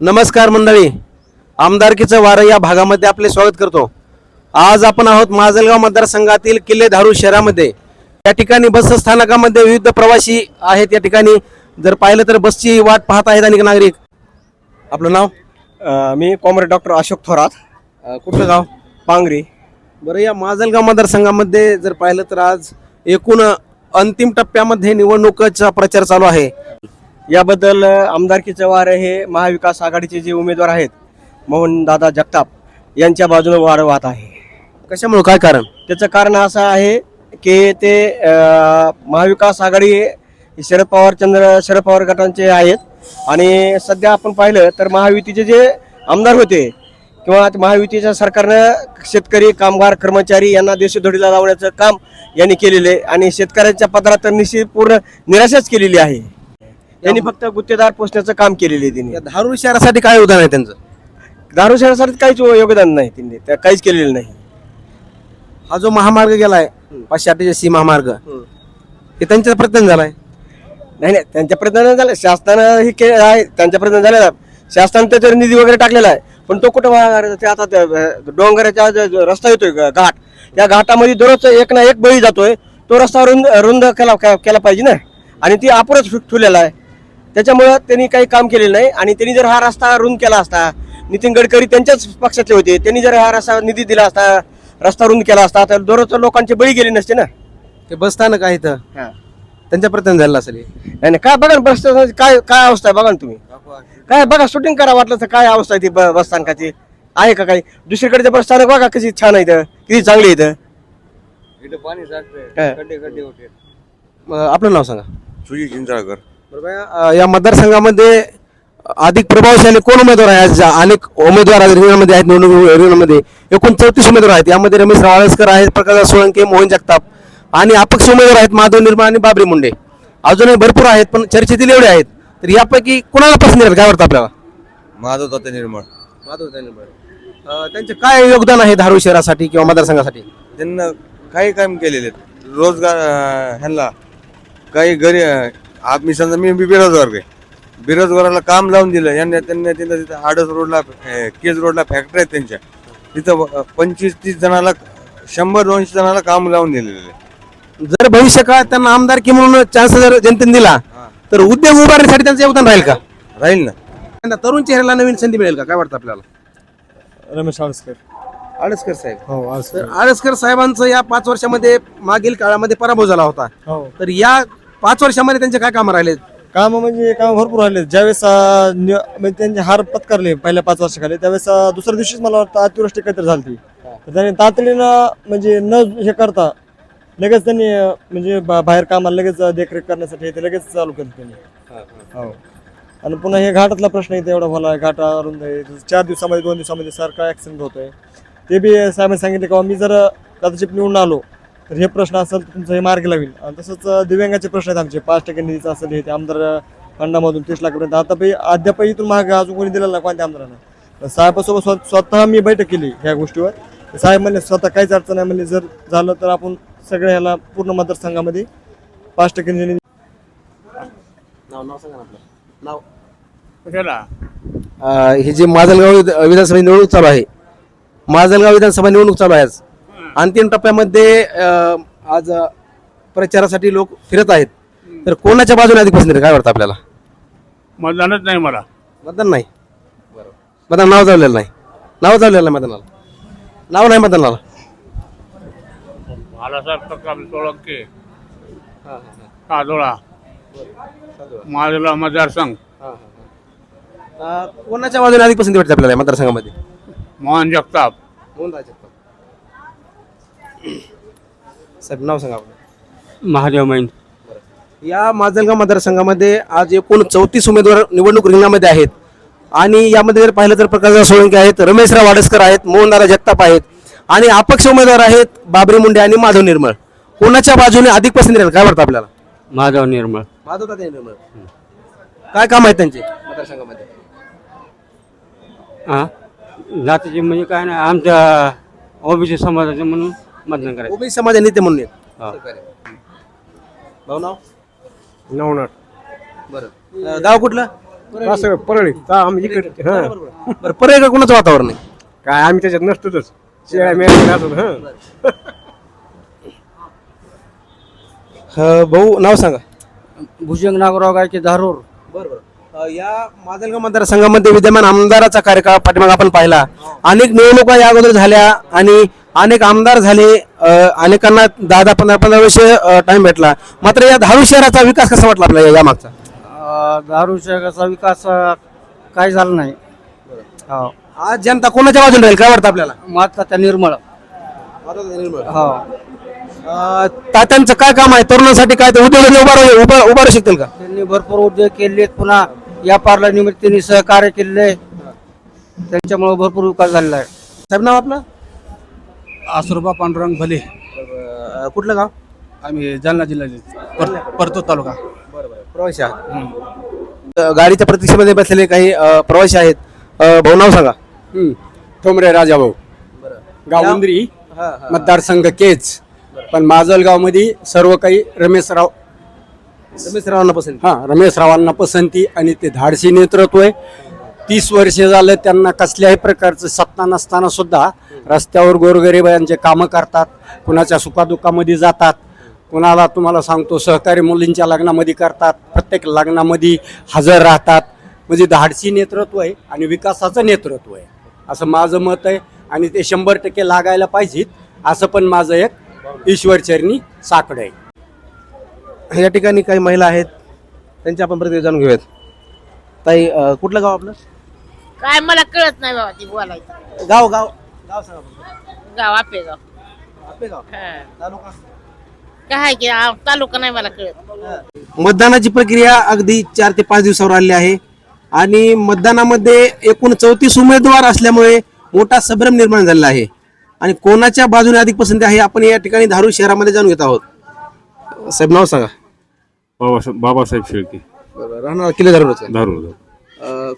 नमस्कार मंडळी. आमदारकीचं वारं या भागामध्ये आपले स्वागत करतो. आज आपण आहोत माजलगाव मतदारसंघातील किल्ले धारू शहरामध्ये. या ठिकाणी बस स्थानकामध्ये विविध प्रवासी आहेत. या ठिकाणी जर पाहिलं तर बसची वाट पाहत आहेत अनेक नागरिक. आपलं नाव? मी कॉम्रेड डॉक्टर अशोक थोरात. कुठलं गाव? पांगरी. बरं या माजलगाव मतदारसंघामध्ये जर पाहिलं तर आज एकूण अंतिम टप्प्यामध्ये निवडणुकीचा प्रचार चालू आहे. याबद्दल आमदारकीचं वार हे महाविकास आघाडीचे जे उमेदवार आहेत मोहनदादा जगताप यांच्या बाजूने वारं वाहत आहे. कशामुळे? काय कारण? त्याचं कारण असं आहे की ते महाविकास आघाडी शरद पवार चंद्र शरद पवार गटांचे आहेत. आणि सध्या आपण पाहिलं तर महायुतीचे जे आमदार होते किंवा महायुतीच्या सरकारनं शेतकरी कामगार कर्मचारी यांना देशोधडीला लावण्याचं काम यांनी केलेलं आहे. आणि शेतकऱ्यांच्या पदरात तर निश्चित पूर्ण निराशाच केलेली आहे. त्यांनी फक्त गुत्तेदार पोचण्याचं काम केलेलं आहे त्यांनी. या धारूर शहरासाठी काय उदाहरण आहे त्यांचं? दारू शहरासाठी काहीच योगदान नाही त्यांनी. त्या काहीच केलेलं नाही. हा जो महामार्ग गेलाय पाचशे अठ्ठेचाळीस महामार्ग हे त्यांचा प्रयत्न झालाय? नाही नाही त्यांच्या प्रयत्न झालं. शासनानं हे केलं आहे त्यांच्या प्रयत्न झालेला. शासनानं त्याच्यावर निधी वगैरे टाकलेला आहे. पण तो कुठं वाहणार? ते आता त्या, अं, जो- जो रस्ता येतोय ग- घाट. त्या घाटामध्ये दररोज एक ना एक बळी जातोय. तो रस्ता रुंद रुंद केला के- केला पाहिजे ना. आणि ती अपुरच ठु- ठेवलेला आहे. त्याच्यामुळं त्यांनी काही काम केलेलं नाही. आणि त्यांनी जर हा रस्ता रुंद केला असता नितीन गडकरी त्यांच्याच पक्षातले होते. त्यांनी जर हा रस्ता निधी दिला असता रस्ता रुंद केला असता तर दररोज लोकांचे बळी गेले नसते ना. ते बसस्थानक आहे हा. त्यांच्या प्रयत्न झाला असेल हे. नाही नाही, काय बघा ना भ्रष्टाचाराची काय काय अवस्था आहे बघा ना तुम्ही. काय बघा शूटिंग करा वाटलं तर काय अवस्था आहे ती ब- बस स्थानकाची? आहे का काही? दुसरीकडचे बस स्थानक बघा कशी छान आहे इथं किती चांगली आहे इथं. हा. अं, आपलं नाव सांगा. सुजित चिंचाळकर बरोबर या मतदारसंघामध्ये अधिक प्रभावशाली कोण उमेदवार आहे आज अनेक उमेदवार आज रिंगणामध्ये आहेत निवडणूक रिंगणामध्ये. एकूण चौतीस उमेदवार आहेत. यामध्ये रमेश रावळेकर आहेत प्रकाश सोळंके मोहन जगताप आणि अपक्ष उमेदवार आहेत माधव निर्मा आणि बाबरी मुंडे. अजूनही भरपूर आहेत पण चर्चेतील एवढे आहेत. तर यापैकी कोणाला पसंत येईल काय वाटतं आपल्याला? माधव तात्या निर्मळ. माधव त्यांचे काय योगदान आहे धारू शहरासाठी किंवा मतदारसंघासाठी? त्यांना काही काम केलेले आहेत. रोजगार ह्यांना काही घरी आप मी समजा मी बी बेरोजगार आहे. बेरोजगाराला काम लावून दिलं यांनी त्यांनी तिथं तिथं आडस रोडला अं, केज रोडला फॅक्टरी आहेत त्यांच्या. तिथं पंचवीस तीस जणाला शंभर दोनशे जणाला काम लावून दिलेलं आहे. जर भविष्य काळात त्यांना आमदारकी म्हणून चान्स जर जनतेने दिला तर उद्योग उभारण्यासाठी त्यांचं योगदान राहील का? राहील ना. त्यांना तरुण चेहऱ्याला नवीन संधी मिळेल का? काय वाटतं आपल्याला? रमेश आळसकर. आळसकर साहेब. हो आळसकर. तर आळसकर साहेबांचं या पाच वर्षामध्ये मागील काळामध्ये पराभव झाला होता. हो. तर या पाच वर्षामध्ये त्यांचे काय कामं राहिले काम म्हणजे काम भरपूर राहिले ज्यावेळेस अं, म्हणजे त्यांचे हार पत्करले पहिल्या पाच वर्षाखाली त्यावेळेस अं, दुसऱ्या दिवशीच मला वाटतं अतिवृष्टी काहीतरी झाली तर त्यांनी तातडीनं म्हणजे न हे करता लगेच त्यांनी अं, म्हणजे बा- बाहेर कामाला लगेच अं, देखरेख करण्यासाठी ते लगेच चालू केलं त्यांनी. हो. आणि पुन्हा हे घाटातला प्रश्न इथे एवढा भला आहे घाटा अरुंद आहे चार दिवसामध्ये दोन दिवसामध्ये सारखा ॲक्सिडेंट होतोय. ते बी साहेबांनी सांगितले का मी जर कदाचित निवडून आलो तर हे प्रश्न असेल तर तुमचं हे मार्गी लावेल आणि तसंच दिव्यांगाचे प्रश्न आहेत आमचे. पाच टक्के निधीचं असेल हे ते आमदार फंडामधून तीस लाखापर्यंत आता पण अद्याप इथून महाग अजून कोणी दिलेला नाही कोणत्या आमदारांना. तर साहेबासोबत स्व- स्वतः मी बैठक केली ह्या गोष्टीवर. साहेब म्हणले स्वतः काहीच अडचण नाही म्हणले जर झालं तर आपण सगळ्या ह्याला पूर्ण मतदारसंघामध्ये पाच टक्के निधी नाव नाव सांगा ना आपलं. नाव. अं, हे जे माजलगाव विध- विधानसभा निवडणूक चालू आहे. माजलगाव विधानसभा निवडणूक चालू आहे आज. अंतिम टप्प्यामध्ये अं, आज अं, प्रचारासाठी लोक फिरत आहेत. तर कोणाच्या बाजूने अधिक पसंत? काय वाटतं आपल्याला? मतदानच नाही मला. मतदान नाही? मतदान नाव चाललेलं नाही. नाव चाललेलं नाही मतदानाला. नाव नाही मतदानाला. सोळंके मतदारसंघ. अं, कोणाच्या बाजूने अधिक पसंती वाटते आपल्याला या मतदारसंघामध्ये? मोहन जगताप. साहेब नाव सांगा आपलं. महादेव मैन या माजलगाव मतदारसंघामध्ये आज एकूण चौतीस उमेदवार निवडणूक रिंगणामध्ये आहेत. आणि यामध्ये जर पाहिलं तर प्रकाश सोळंके आहेत रमेशराव वाडसकर आहेत मोहनदारा जगताप आहेत. आणि अपक्ष उमेदवार आहेत बाबरी मुंडे आणि माधव निर्मळ. कोणाच्या बाजूने अधिक पसंती राहील? काय वाटतं आपल्याला? माधव निर्मळ. माधव निर्मळ. काय काम आहेत त्यांचे मतदारसंघामध्ये? हा? जातीचे म्हणजे काय नाही आमच्या ओबीसी समाजाचे म्हणून मतदान करायचं. ओबीसी समाज नेते म्हणून आहेत. हा. भाऊ नाव? नवनाथ. बरं. अं, गाव कुठलं? असं परळी. आम्ही इकडे. हा. बरं कोणाचं वातावरण आहे? काय आम्ही त्याच्यात नसतोच. शेळ्या मेळ्या हा. अ, भाऊ नाव सांगा. भुजंग नागराव गायचे धारूर. बरोबर या माजलगाव मतदारसंघामध्ये विद्यमान आमदाराचा कार्यकाळ पाठीमाग आपण पाहिला. अनेक निवडणुका या अगोदर झाल्या आणि अनेक आमदार झाले अनेकांना दहा दहा पंधरा पंधरा वर्ष टाइम भेटला. मात्र या धारू शहराचा विकास कसा वाटला आपल्याला या मागचा दारू शहराचा विकास काय झाला नाही. हो. आज जनता कोणाच्या बाजूने राहील? काय वाटतं आपल्याला? माता त्या निर्मळ. हो. तात्यांचं काय काम आहे? तरुणांसाठी काय ते उद्योग उभा राहू- उभा उभा राहू शकतील का? त्यांनी भरपूर उद्योग केले पुन्हा या पार्ला निमित्त सहकार्य केले त्यांच्यामुळे भरपूर विकास झालेला आहे. साहेब नाव आपलं? आसुरबा पांडुरंग भले. अ, कुठलं गाव? आम्ही जालना जिल्ह्याचे पर परतो तालुका. प्रवासी आहात. अ, गाडीच्या प्रतीक्षेमध्ये बसलेले काही अ, प्रवासी आहेत. अ, भाऊ नाव सांगा. ठोंबरे राजाभाऊ. गाव उंदरी. मतदारसंघ केज. पण माजलगावमध्ये सर्व काही रमेशराव रमेश रावांना पसंत. हा रमेशरावांना पसंती आणि ते धाडसी नेतृत्व आहे. तीस वर्षे झालं त्यांना कसल्याही प्रकारचं सत्ता नसताना सुद्धा रस्त्यावर गोरगरिबांचे कामं करतात कुणाच्या सुखादुखामध्ये जातात कुणाला तुम्हाला सांगतो सहकारी मुलींच्या लग्नामध्ये करतात प्रत्येक लग्नामध्ये हजर राहतात. म्हणजे धाडसी नेतृत्व आहे आणि विकासाचं नेतृत्व आहे. असं माझं मत आहे आणि ते शंभर टक्के लागायला पाहिजेत असं पण माझं एक ईश्वरचरणी साकडं आहे. या ठिकाणी काही महिला आहेत त्यांची आपण प्रतिक्रिया जाणून घेऊयात. ताई अ, कुठलं गाव आपलं? काय मला कळत नाही बाबा ती बोलायचं. गाव गाव. गाव सांगा बरं. गाव आपेगाव. आपेगाव? हा. तालुका? काय की आ- तालुका नाही मला कळत. मतदानाची प्रक्रिया अगदी चार ते पाच दिवसावर आलेली आहे. आणि मतदानामध्ये एकूण चौतीस उमेदवार असल्यामुळे मोठा संभ्रम निर्माण झालेला आहे. आणि कोणाच्या बाजूने अधिक पसंती आहे आपण या ठिकाणी धारू शहरामध्ये जाणून घेत आहोत. साहेब नाव सांगा. बाबासाहेब बाबासाहेब शेळके. राहणार किल्ले धारूरच धारूर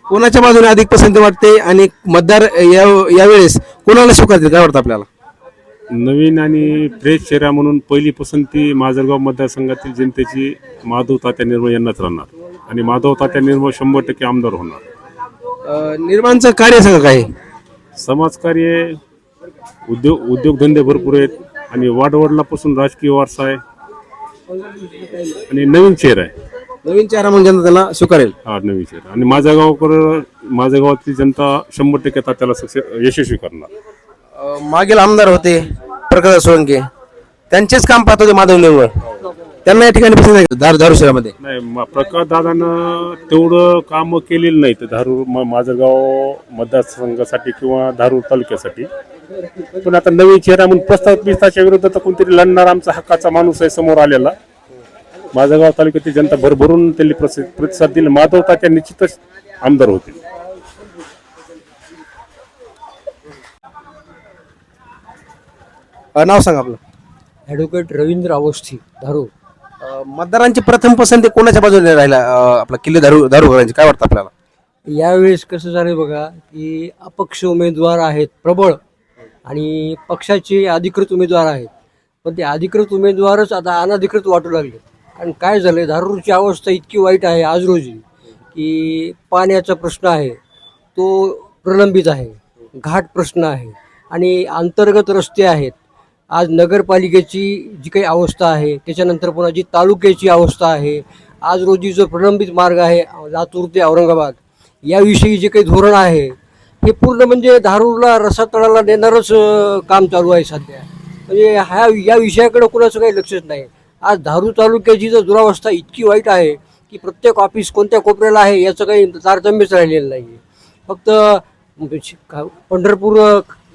कोणाच्या बाजूने अधिक पसंती वाटते आणि मतदार या यावेळेस कोणाला स्वीकारतील काय वाटतं आपल्याला? नवीन आणि फ्रेश चेहरा म्हणून पहिली पसंती माजलगाव मतदारसंघातील जनतेची माधव तात्या निर्मळ यांनाच राहणार. आणि माधव तात्या निर्मळ शंभर टक्के आमदार होणार. अ, निर्माणचं कार्य सांगा काय? समाजकार्य उद्योग उद्योगधंदे भरपूर आहेत आणि वाडवडलापासून राजकीय वारसा आहे. आणि नवीन चेहरा आहे. नवीन चेहरा म्हणून जनता त्याला स्वीकारेल. हा नवीन चेहरा. आणि माझ्या गावाकर माझ्या गावातली जनता शंभर टक्के तात्याला सक्सेस यशस्वी करणार. अ, मागील आमदार होते प्रकाश सोळंके. त्यांचेच काम पाहत होते माधव निर्मळ त्यांना या ठिकाणी पसंत आहे दारू दारू शहरामध्ये. नाही प्रकाश दादानं तेवढं काम केलेलं नाही तर धारूर म- माजलगाव मतदारसंघासाठी किंवा धारूर तालुक्यासाठी. पण आता नवीन चेहरा म्हणून प्रस्तावित पिस्ताच्या विरोधात कोणतरी लढणार आमचा हक्काचा माणूस आहे समोर आलेला. माझगाव तालुक्यातील जनता भरभरून त्यांनी प्रतिसाद दिला. माधव तात्या निश्चितच आमदार होतील. अ, नाव सांगा आपलं. ॲडव्होकेट रवींद्र अवस्थी धारूर. अ, मतदारांची प्रथम पसंती कोणाच्या बाजूने राहिला? अ, आपला किल्ले दारू दारूगरांची काय वाटतं आपल्याला? यावेळेस कसं झालं बघा की अपक्ष उमेदवार आहेत प्रबळ आणि पक्षाचे अधिकृत उमेदवार आहेत. पण ते अधिकृत उमेदवारच आता अनधिकृत वाटू लागले. आणि काय झालं आहे धारूरची अवस्था इतकी वाईट आहे आज रोजी की पाण्याचा प्रश्न आहे तो प्रलंबित आहे घाट प्रश्न आहे आणि अंतर्गत रस्ते आहेत. आज नगरपालिकेची जी काही अवस्था आहे त्याच्यानंतर पुन्हा जी तालुक्याची अवस्था आहे आज रोजी जो प्रलंबित मार्ग आहे लातूर ते औरंगाबाद याविषयी जे काही धोरण आहे हे पूर्ण म्हणजे धारूरला रसातळाला नेणारच काम चालू आहे सध्या. म्हणजे ह्या या विषयाकडे कुणाचं काही लक्षच नाही. आज धारूर तालुक्याची जर दुरावस्था इतकी वाईट आहे की प्रत्येक ऑफिस कोणत्या कोपऱ्याला आहे याचं काही तारतम्यच राहिलेलं नाही फक्त पंढरपूर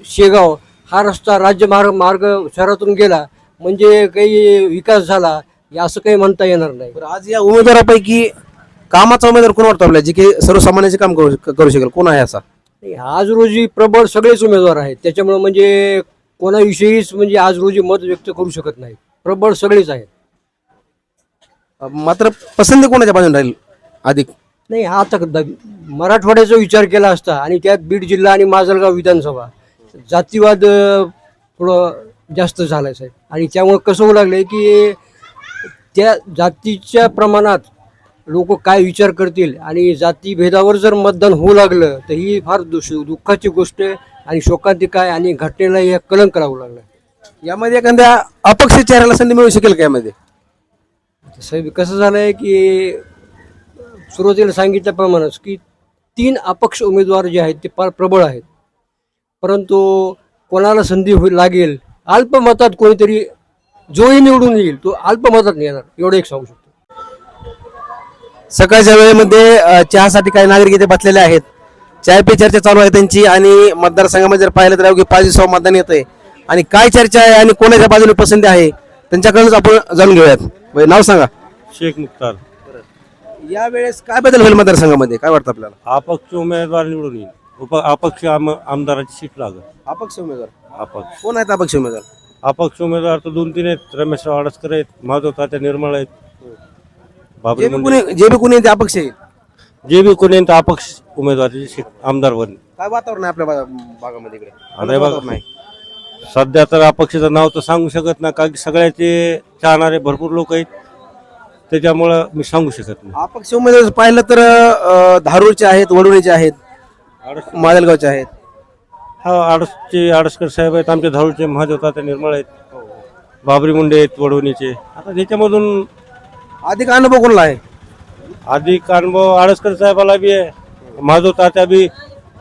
शेगाव हा रस्ता राज्य मार्ग मार्ग शहरातून गेला म्हणजे काही विकास झाला असं काही म्हणता येणार नाही. आज या उमेदवारापैकी कामाचा उमेदवार कोण वाटतो आपल्याला जे की सर्वसामान्याचे काम करू करू शकेल? कोण आहे असा? आज रोजी प्रबळ सगळेच उमेदवार आहेत. त्याच्यामुळे म्हणजे कोणाविषयीच म्हणजे आज रोजी मत व्यक्त करू शकत नाही. प्रबळ सगळेच आहेत. मात्र पसंती कोणाच्या बाजूने राहील? अधिक नाही हा आता द- मराठवाड्याचा विचार केला असता आणि त्यात बीड जिल्हा आणि माजलगाव विधानसभा. जातीवाद अं, थोडं जास्त झालाय साहेब. आणि त्यामुळे कसं होऊ लागलंय की त्या जातीच्या प्रमाणात लोक काय विचार करतील आणि जातीभेदावर जर मतदान होऊ लागलं तर ही फार दुष दुःखाची गोष्ट आहे आणि शोकांतिका आहे आणि घटनेला हे कलंक करावं लागलं यामध्ये एखाद्या अपक्ष चेहऱ्याला संधी मिळू शकेल का यामध्ये? साहेब कसं झालं आहे की सुरुवातीला सांगितल्याप्रमाणेच की तीन अपक्ष उमेदवार जे आहेत ते फार प्रबळ आहेत. परंतु कोणाला संधी होईल लागेल अल्पमतात कोणीतरी जोही निवडून येईल तो अल्पमतात येणार एवढं एक सांगू शकतो. सकाळच्या वेळेमध्ये चहासाठी काही नागरिक इथे बसलेले आहेत. चाय पे चर्चा चालू आहे त्यांची आणि मतदारसंघामध्ये जर पाहिलं तर अवघी पाच दिवसावर मतदान आहे आणि काय चर्चा आहे आणि कोणाच्या बाजूने पसंती आहे त्यांच्याकडूनच आपण जाणून घेऊयात. बरं, नाव सांगा. शेख मुख्तार. या वेळेस काय बदल होईल मतदारसंघामध्ये? काय वाटतं आपल्याला? अपक्ष उमेदवार निवडून येईल. उप अपक्ष आम आमदाराची सीट लागल. अपक्ष उमेदवार. अपक्ष. कोण आहेत अपक्ष उमेदवार? अपक्ष उमेदवार तर दोन तीन आहेत. रमेशराव आडसकर आहेत माधव तात्या निर्मळ आहेत. बाबरी जे बी मुंडे कोणी जे बी कोणी ते अपक्ष आहेत. जे बी कोणी आहेत, अपक्ष उमेदवाराची सीट आमदार बन काय वातावरण आहे आपल्या भागामध्ये इकडे? हे. वातावरण आहे? सध्या तर अपक्षाचं नाव तर सांगू शकत नाही कारण की सगळ्याचे चाहणारे भरपूर लोक आहेत. त्याच्यामुळं मी सांगू शकत नाही. अपक्ष उमेदवार पाहिलं तर अ, धारूरचे आहेत वडवणीचे आहेत माजलगावचे आहेत. हा आडसचे आडसकर साहेब आहेत आमच्या धारूरचे महादेव तात्या निर्मळ आहेत. बाबरी मुंडे आहेत वडवणीचे आता त्याच्यामधून अधिक अनुभव कोणला आहे? अधिक अनुभव आडसकर साहेबाला बी आहे. माधव तात्या बी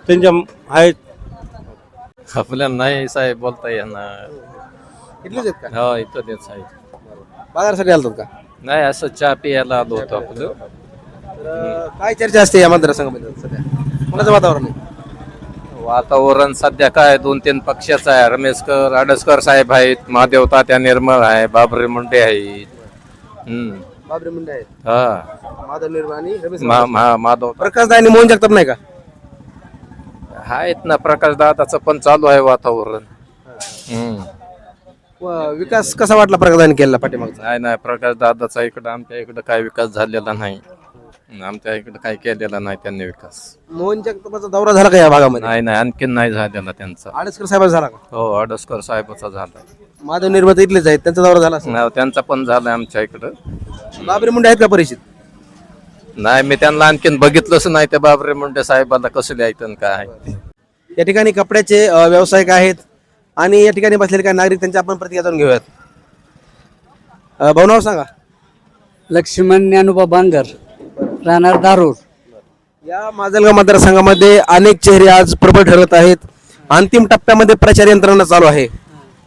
त्यांच्या आहेत. आपल्याला नाही साहेब बोलता येणार इथलेच आहेत का? हो इथं देत साहेब बाजारासाठी आलतात का? नाही असं चहा पियाला आलो होतो आपलं तर, अ, काय चर्चा असते या मतदारसंघामध्ये सध्या? कोणाचं वातावरण आहे? वातावरण सध्या काय? दोन तीन पक्षाचं आहे. रमेशकर आडसकर साहेब आहेत. महादेव तात्या निर्मळ आहे. बाबरे मुंडे आहेत. हम्म. बाबरे मुंडे आहेत. हा. माधव निर्मा आणि रमेश मा- रावळ. मा- माधव. प्रकाश दाय आणि मोहन जगताप नाही का? आहेत ना प्रकाश दादाचं पण चालू आहे वातावरण. हम्म. व विकास कसा वाटला प्रकाश दाने केला पाठीमागचा? नाही नाही प्रकाश दादाचा इकडं आमच्या इकडं काय विकास झालेला नाही. आमच्या इकडं काय केलेला नाही त्यांनी विकास. मोहन जगतापाचा दौरा झाला का या भागामध्ये? नाही नाही आणखीन नाही झालेला त्यांचा. आडसकर साहेबाचा झाला का? हो आडसकर साहेबाचा झाला. माधव निर्माता इथलेच आहेत त्यांचा दौरा झाला असेल. त्यांचा पण झालाय आमच्या इकडं. बाबरे मुंडे आहेत का परिचित? नाही मी त्यांना आणखीन बघितलंच नाही त्या बाबरे मुंडे साहेबाला कसं लिहायचं काय. ते. या ठिकाणी कपड्याचे अ, व्यावसायिक आहेत आणि या ठिकाणी बसलेले काही नागरिक त्यांच्या आपण प्रतिक्रिया जाणून घेऊयात. अ, भाऊ नाव सांगा. लक्ष्मण ज्ञानोबा बांगर राहणार दारूर या माजलगाव मतदारसंघामध्ये अनेक चेहरे आज प्रबळ ठरत आहेत. अंतिम टप्प्यामध्ये प्रचार यंत्रणा चालू आहे.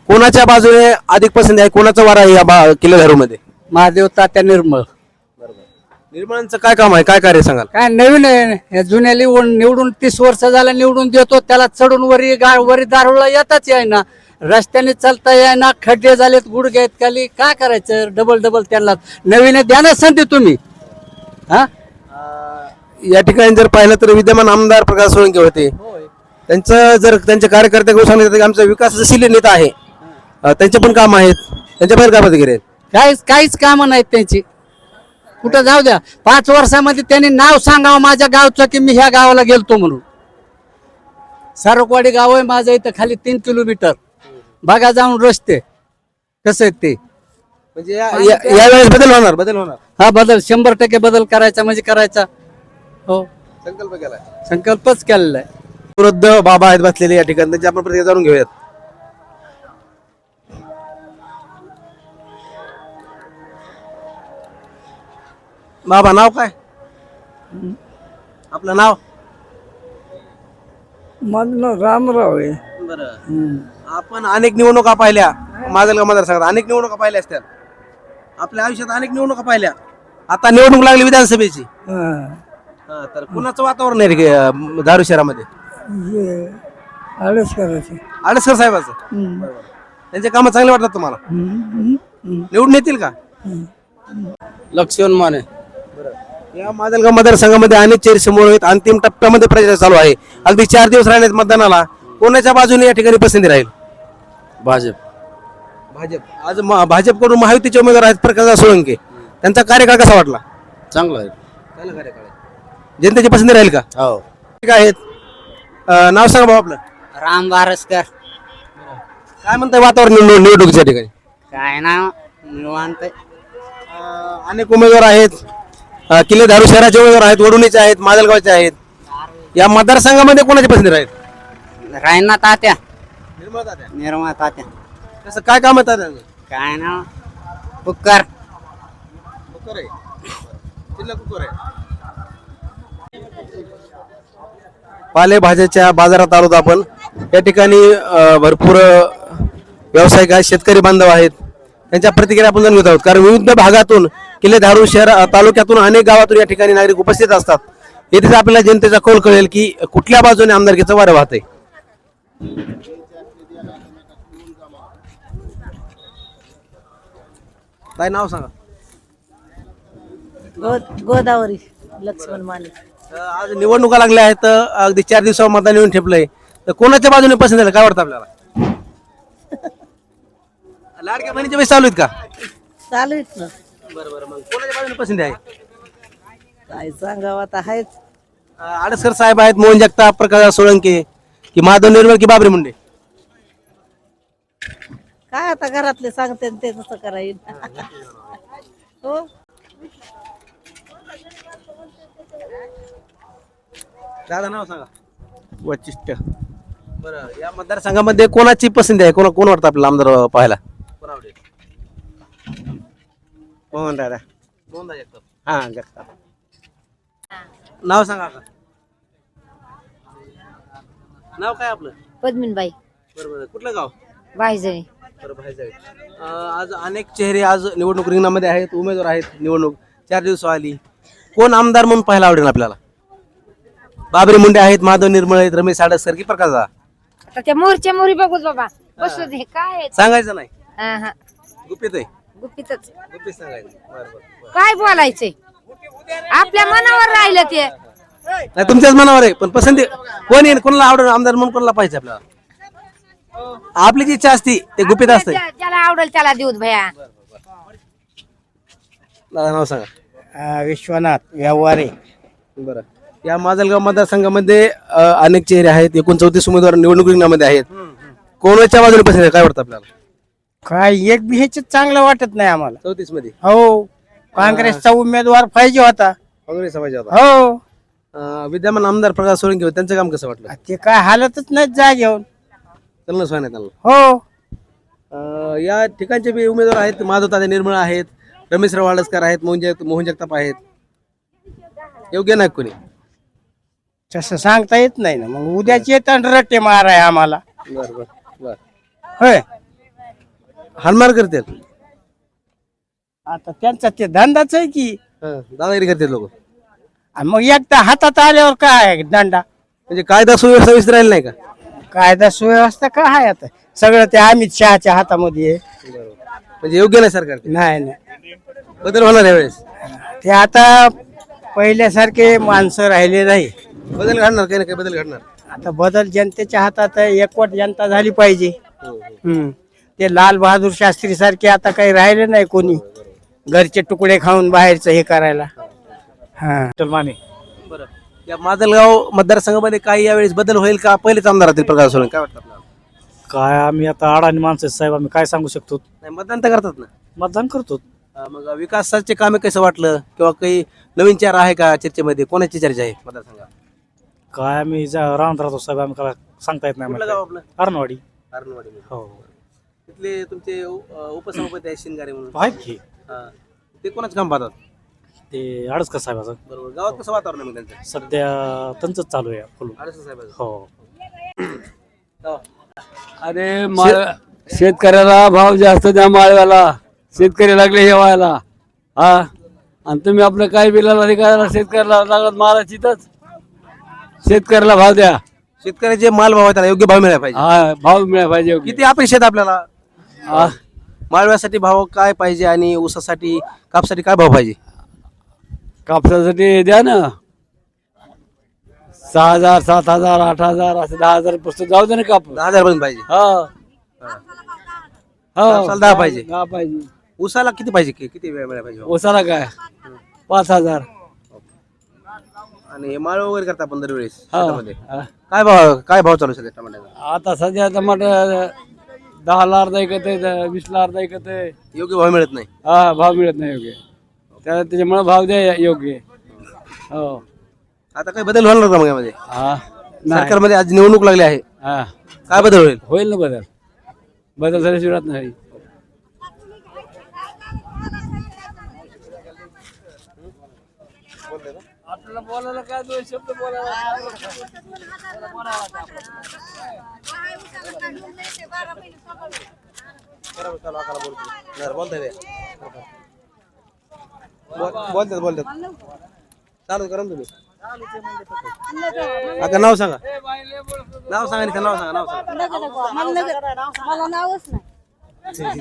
कोणाच्या बाजूने अधिक पसंती आहे? कोणाचा वारा आहे या बा- किल्ले धारूमध्ये? महादेव तात्या निर्मळ. निर्मळांचं काय काम आहे? काय कार्य सांगाल? काय नवीन आहे या जुन्याली वन- निवडून तीस वर्ष झाला निवडून देतो त्याला चढून वरी गा वरी दारूला येताच ना रस्त्याने चालता येईना खड्डे झालेत गुडघे आहेत खाली. काय करायचं? डबल डबल त्यांना. नवीन द्या ना संधी तुम्ही. हा? या ठिकाणी जर पाहिलं तर विद्यमान आमदार प्रकाश सोळंके होते. त्यांचं जर त्यांच्या कार्यकर्त्याकडून सांगितलं की आमचा विकासशील नेता आहे. अ, त्यांचे पण काम आहेत. त्यांच्या पण काय प्रतिक्रिया आहेत? काहीच काहीच कामं नाहीत त्यांची. कुठं जाऊ द्या. पाच वर्षामध्ये त्यांनी नाव सांगावं माझ्या गावचं की मी ह्या गावाला गेलतो म्हणून. सारकवाडी गाव आहे माझं इथं खाली तीन किलोमीटर. बघा जाऊन रस्ते. कसं आहेत ते? म्हणजे या- या- यावेळेस बदल होणार बदल होणार. हा बदल. शंभर टक्के बदल करायचा म्हणजे करायचा. हो. संकल्प केलाय. संकल्पच केलेला आहे. वृद्ध बाबा आहेत बसलेले या ठिकाणी त्यांची आपण प्रतिक्रिया जाणून घेऊयात. बाबा नाव काय? आपलं नाव? माझं नाव रामराव आहे. आपण अनेक निवडणुका पाहिल्या. माझं मतदारसंघात अनेक निवडणुका पाहिल्या असत्या आपल्या आयुष्यात अनेक निवडणुका पाहिल्या. आता निवडणूक लागली विधानसभेची. हा, तर कुणाचं वातावरण आहे रे, अं, दारू शहरामध्ये? आळस करायचे. आडसकर साहेबाचं. बरोबर. त्यांचे कामं चांगले वाटतात तुम्हाला? निवडून येतील का? लक्ष्मण माने. या माजलगाव मतदारसंघामध्ये अनेक चेहरे समोर आहेत अंतिम टप्प्यामध्ये प्रचार चालू आहे. अगदी चार दिवस राहिलेत मतदानाला. कोणाच्या बाजूने या ठिकाणी पसंती राहील? भाजप. भाजप. आज म- भाजपकडून महायुतीचे उमेदवार आहेत प्रकाश सोळंके. त्यांचा कार्यकाळ कसा वाटला? चांगलं आहे. चांगला कार्यकाळ आहे. जनतेची पसंती राहील का? हो. ठीक आहेत अं, नाव सांगा भाऊ आपलं. राम बारसकर काय म्हणताय वातावरण निवड- निवडणुकीच्या ठिकाणी? काय ना निवांत अनेक उमेदवार आहेत. अ, किल्ले धारू शहराचे उमेदवार आहेत वडुणीचे आहेत माजलगावचे आहेत. या मतदारसंघामध्ये कोणाचे पसंती राहील? रायना तात्या. निर्मळ तात्या. कसं काय काम आहे तात्यांचं? काय ना उपकार पालेभाज्याच्या बाजारात आलोत आपण. या ठिकाणी अ, भरपूर अ, व्यावसायिक आहेत शेतकरी बांधव आहेत. त्यांच्या प्रतिक्रिया आपण जाणून घेत आहोत. कारण विविध भागातून किल्ले धारू शहर तालुक्यातून अनेक गावातून या ठिकाणी नागरिक उपस्थित असतात. येथेच आपल्याला जनतेचा कौल कळेल की कुठल्या बाजूने आमदारकीचं वारं वाहतंय? काय नाव सांगा. गोदावरी लक्ष्मण माने. अ, आज निवडणुका लागल्या आहेत अगदी चार दिवसावर मतदान येऊन ठेपलंय. तर कोणाच्या बाजूने पसंत झालं? काय वाटतं आपल्याला? लाडक्या बहिणीचे पैसे चालू आहेत का? चालू आहेत ना. बरं बरं. मग कोणाच्या बाजूने पसंती आहे? काय सांगावं आता आहेच. अ, आडसकर साहेब आहेत मोहन जगताप प्रकाश सोळंके की माधव निर्मळ की बाबरी मुंडे? काय आता घरातले सांगते ते तसं करायला. हो? दादा नाव सांगा. वैशिष्ट्य. बरं या मतदारसंघामध्ये कोणाची पसंती आहे? कोणा कोण वाटतं आपल्याला आमदार पाहायला कोण आवडेल मोहन दादा. मोहन जगताप. हा जगताप. नाव सांगा का नाव काय आपलं? पद्मिनबाई. बरं बरं. कुठलं गाव. अं, आज अनेक चेहरे आज निवडणूक रिंगणामध्ये आहेत उमेदवार आहेत निवडणूक. चार दिवस आली. कोण आमदार म्हणून पाहायला आवडेल आपल्याला? बाबरी मुंडे आहेत माधव निर्मळ आहेत रमेश साडसकर की प्रकाश दादा? आता त्या मोरच्या मोरी बघूच बाबा. बसू दे काय सांगायचं नाही. हा हा. गुपित आहे. गुपितच. गुपित सांगायचं बरं बरं बरं. काय बोलायचंय? आपल्या मनावर राहिलं ते. नाही तुमच्याच मनावर आहे पण पसंती कोण येईल कोणाला आवडेल आमदार म्हणून कोणाला पाहिजे आपल्याला? आपली जी इच्छा असती ते गुपित असते ज्या- ज्याला आवडेल त्याला देऊत भया. दादा नाव सांगा. विश्वनाथ व्यवहारे. बरं. या माजलगाव मतदारसंघामध्ये अ, अनेक चेहरे आहेत एकूण चौतीस उमेदवार निवडणूक रिंगणामध्ये आहेत. कोणाच्या बाजूने पसंत आहे? काय वाटतं आपल्याला? काय एक बी ह्याच्यात चांगलं वाटत नाही आम्हाला. चौतीसमध्ये? हो. काँग्रेसचा उमेदवार पाहिजे होता. काँग्रेस समाज होता. हो. अ, विद्यमान आमदार प्रकाश सोळंके होते, त्यांचं काम कसं वाटलं? ते काय हालतच नाही जा घेऊन. त्यांना सोय नाही त्यांना. हो. अ, या ठिकाणचे बी उमेदवार आहेत माधव तात्या निर्मळ आहेत रमेशराव वाडसकर आहेत मोहन जग मोहन जगताप आहेत. योग्य नाही कोणी. तसं सांगता येत नाही ना. मग उद्याची येतात रट्टे माराय आम्हाला. बर बर बर. होय. हानमार करतील आता त्यांचा ते धंदाच आहे की. हं, दादागिरी करतील लोक. आणि मग एकदा हातात आल्यावर काय आहे दंडा म्हणजे कायदा सुव्यवस्था विसरायला राहील नाही का? कायदा सुव्यवस्था काय आहे आता? सगळं ते अमित शहाच्या हातामध्ये आहे. म्हणजे योग्य नाही सरकार ते. नाही नाही. बदल होणार यावेळेस. ते आता पहिल्यासारखे माणसं राहिले नाही. बदल घडणार काही ना काही बदल घडणार. आता बदल जनतेच्या हातात आहे एकवट जनता झाली पाहिजे. हम्म. ते लाल बहादूर शास्त्री सारखे आता काही राहिले नाही कोणी. घरचे तुकडे खाऊन बाहेरचं हे करायला. हा. माने. बरं. या माजलगाव मतदारसंघामध्ये काही यावेळेस बदल होईल का? पहिलेच आमदार राहतील प्रकाश काय वाटतं आपल्याला? काय आम्ही आता अडाणी माणसं आहेत, साहेब आम्ही काय सांगू शकतो? नाही मतदान तर करतात ना? मतदान करतो. अं, मग विकासाचे कामे कसं वाटलं? किंवा काही नवीन चार आहे का चर्चेमध्ये? कोणाची चर्चा आहे मतदारसंघात? काय आम्ही जा राहून राहतो साहेब आम्ही काय सांगता येत नाही कुठलं गाव आम्हाला. आपलं? अर्णवाडी अर्णवाडी हो. तिथले तुमचे अं, उपसभापती आहेत शिंगारे म्हणून. आहेत की? हां. ते कोणाच काम पाहतात? ते अडसकर साहेबाचं. बरोबर. गावात कसं वातावरण आहे मग त्यांचं? सध्या त्यांचंच चालू आहे फुल आडसं साहेबाचं. हो. हो. अरे माळ शेतकऱ्याला भाव जास्त द्या माळव्याला. शेतकरी लागले हे व्हायला. हा? आणि तुम्ही आपलं काय बिलाला अधिकाराला शेतकऱ्याला लागत मारायची तर शेतकऱ्याला भाव द्या. शेतकऱ्याचे माल भाव आहे त्याला योग्य भाव मिळाला पाहिजे. हा भाव मिळाला पाहिजे योग्य. किती अपेक्षित आपल्याला? हा, माळव्यासाठी भाव काय पाहिजे आणि ऊसासाठी कापसाठी काय भाव पाहिजे? कापसासाठी द्या ना. सहा हजार सात हजार आठ हजार असं दहा हजार पुस्तक जाऊ दे ना कापूस दहा हजार पर्यंत पाहिजे. हा. कापसाला हो दहा पाहिजे. दहा पाहिजे. ऊसाला किती पाहिजे? कि- किती वेळ पाहिजे? भाव? ओसाला काय? पाच हजार. आणि हे माळ वगैरे करता आपण दरवेळेस हा, शेतामध्ये. हा. काय भाव काय भाव चालू आहे सध्या टमाट्याचा? आता सध्या टमाटर दहा ला अर्धा ऐकत आहे वीस ला अर्धा ऐकत आहे योग्य भाव मिळत नाही. हा भाव मिळत नाही योग्य. त्या त्याच्यामुळे भाव द्या योग्य. हो. आता काही बदल होणार का मग यामध्ये? हा नाही. सरकारमध्ये आज निवडणूक लागली आहे. हा. काय बदल होईल? होईल ना बदल. बदल झाल्याशिवाय राहत नाही. आपल्याला बोलायला काय दोन शब्द बोलतात बोलतात. चालू करा ना तुम्ही. आता नाव सांगा. नाव सांगा नाही नाव सांगा नाव सांगा. मला नावच नाही.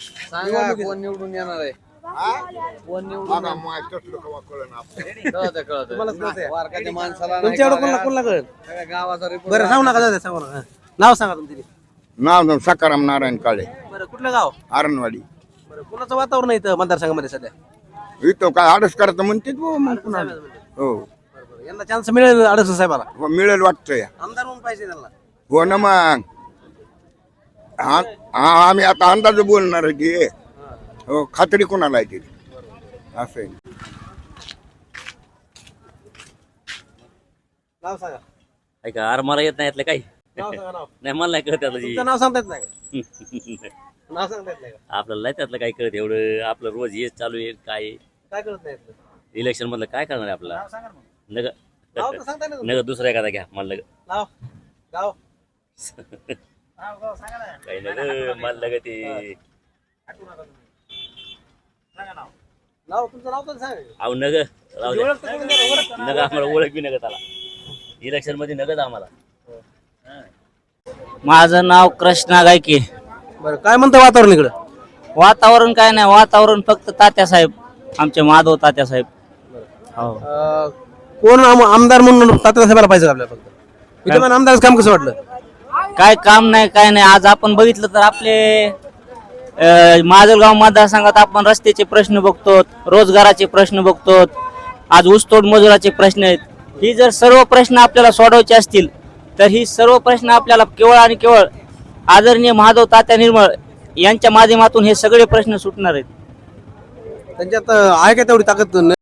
सांगा कोण निवडून येणार आहे? कोण निवडून कळत कळत वारकाच्या माणसाला नाही तुमच्याकडे कोणाला कळत. कोणाला कळेल? सगळ्या गावाचा report बरं सांगू नका दादा सांगू नका. नाव सांगा तुमचे नाव सकाराम नारायण काळे. बरं कुठलं गाव? आरणवाडी. बरं कुणाचं वातावरण आहे इथं मतदारसंघामध्ये सध्या? इथं काय आडस करायचं म्हणते तू मग कुणाला? हो. बरं, बरं. यांना चान्स मिळेल अडचण साहेबाला? हो, मिळेल वाटतंय. आमदार म्हणून पाहिजे त्यांना. हो ना मग. हा हा, आम्ही आता अंदाज बोलणार आहे की हो खात्री कोणाला आहे ती? असं आहे. नाव सांगा. ऐका अरे मला येत नाही यातलं काही. नाव सांगा नाव. नाही मला नाही कळत त्यातलं जी. तुमचं नाव नाही का? नाव सांगता येत नाही का? आपल्याला नाही त्यातलं काही कळत एवढं. आपलं रोज हेच चालू आहे काय. काय कळत नाही यातलं? इलेक्शन मधलं काय करणार आहे आपल्याला नग नाव तर सांगता येत नाही नग दुसरा एखादा घ्या मला नाव. गाव. काही नग मला लग ते नाव तुमचं नाव तर सांगा अहो नग राहू द्या ओळख तर करून द्या ना, ओळख. नग आम्हाला ओळख बी नगत आला इलेक्शनमध्ये नगद आम्हाला माझं नाव कृष्णा गायके. बरं काय म्हणतं वातावरण इकडं? वातावरण काय नाही वातावरण फक्त तात्यासाहेब आमचे माधव तात्यासाहेब हो. अं, कोण आम- आमदार म्हणून तात्या साहेबाला पाहिजे का आपल्याला फक्त? विद्यमान आमदारच काम कसं वाटलं? काय काम नाही काय नाही. आज आपण बघितलं तर आपले अं, माजलगाव मतदारसंघात आपण रस्त्याचे प्रश्न बघतो रोजगाराचे प्रश्न बघतो. आज ऊसतोड मजुराचे प्रश्न आहेत. ही जर सर्व प्रश्न आपल्याला सोडवायचे असतील तर ही सर्व प्रश्न आपल्याला केवळ आणि केवळ आदरणीय महादेव तात्या निर्मळ यांच्या माध्यमातून हे सगळे प्रश्न सुटणार आहेत. त्यांच्यात अं, आहे का तेवढी ताकद?